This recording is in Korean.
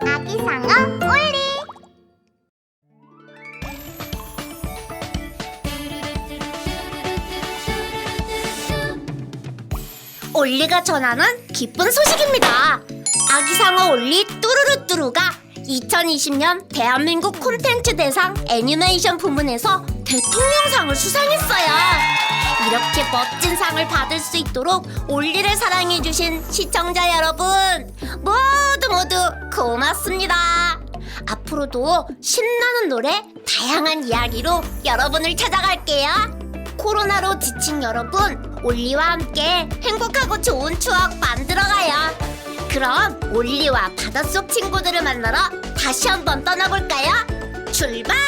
아기 상어 올리 올리가 전하는 기쁜 소식입니다. 아기상어 올리 뚜루루뚜루가 2020년 대한민국 콘텐츠 대상 애니메이션 부문에서 대통령상을 수상했어요. 이렇게 멋진 상을 받을 수 있도록 올리를 사랑해주신 시청자 여러분 모두 고맙습니다. 앞으로도 신나는 노래, 다양한 이야기로 여러분을 찾아갈게요. 코로나로 지친 여러분, 올리와 함께 행복하고 좋은 추억 만들어가요. 그럼 올리와 바닷속 친구들을 만나러 다시 한번 떠나볼까요? 출발!